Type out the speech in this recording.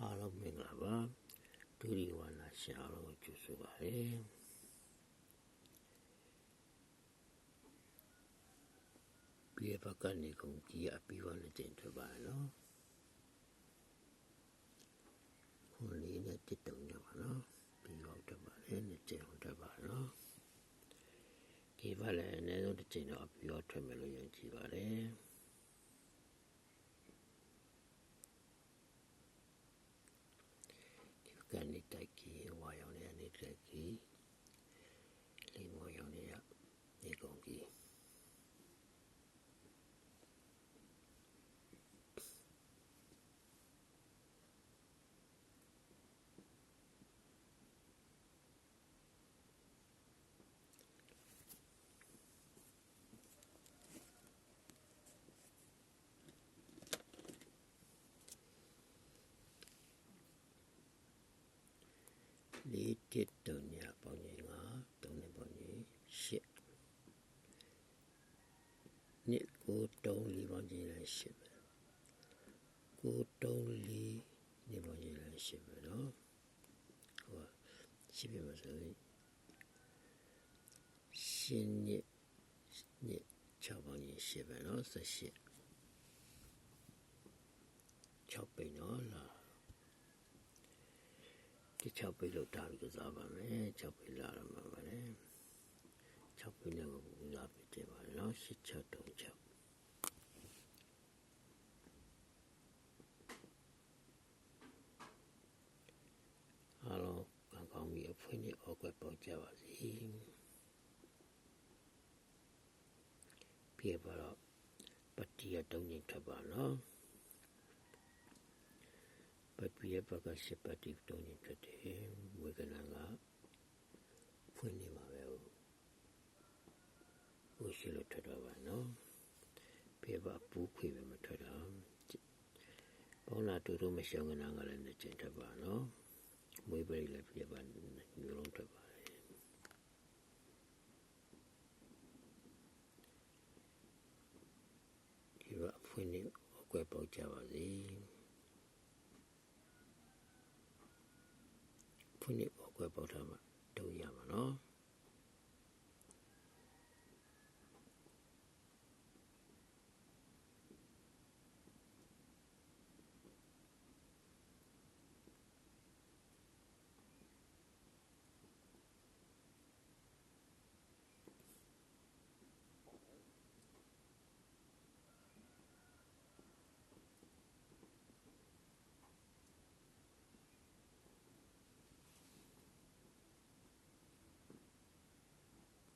အားလုံးမင်္ဂလာပါဒုတိယဝါနာရှင်အားလုံးကိုကြိုဆိုပါရစေပြေပကနေကုန်ကြီးအပြီးပါနဲ့ကျင်ထွက်ပါနော်ခုလေးနဲ့တစ်တုံညပါနော်ပြီးတော့ထွက်ပါလေနဲ့ကျင်ထွက်ပါနော်ဒီပါလည်းအနည်းဆုံးတစ်ချိန်တော့ပြီးတော့ထွက်မယ်လို့ယုံကြည်ပါတယ် ကနေတိုက်ကြီးဝါရောင်နေနေတိုက်ကြီးလိမ္မောရောင်နေရနေကုန်ကြီးလေး တစ်တုံညာပေါင်းကြီးငါတုံးနေပေါင်းကြီးရှစ်နှစ်ကိုတုံးလေးပေါင်းကြီးလည်းရှစ်ပဲကိုတုံးလေးနေပေါင်းကြီးလည်းရှစ်ပဲနော်ဟိုရှစ်ပြမဆိုရင်ရှင်းနှစ်နှစ်6ပေါင်းကြီးရှစ်ပဲနော်ဆက်ရှစ်6ပိနော်လား ဒီ 6ပိလို့တာပြီးကစားပါမယ်6ပိလာရမှာပါလေ6ပိနဲ့ကိုပူဇော်ပြီးတင်ပါနော်8 6 3 6အားလုံးကောင်းကောင်းပြီးအဖွင့်နေအောက်ကွက်ပေါက်ကြပါစေပြေပါတော့ပတိရတုံးနေထပ်ပါနော် ပပိယပကရှိပတိတုံးညဖြစ်တယ်ဝေကနာကဖွင့်နေမှာပဲဟိုရှိလို့ထွက်တော့ပါနော်ပြေပါပူးခွေပဲမထွက်တော့ပေါင်းလာတူတူမရှောင်းကနာကလည်းနှစ်ချိန်ထွက်ပါနော်မွေးပရိလည်းပြေပါမျိုးလုံးထွက်ပါတယ်ဒီကအဖွင့်နေအကွက်ပေါက်ကြပါစေ ဖွင့်နေပေါက်ကွက်ပေါက်ထားမှာတုံးရမှာနော်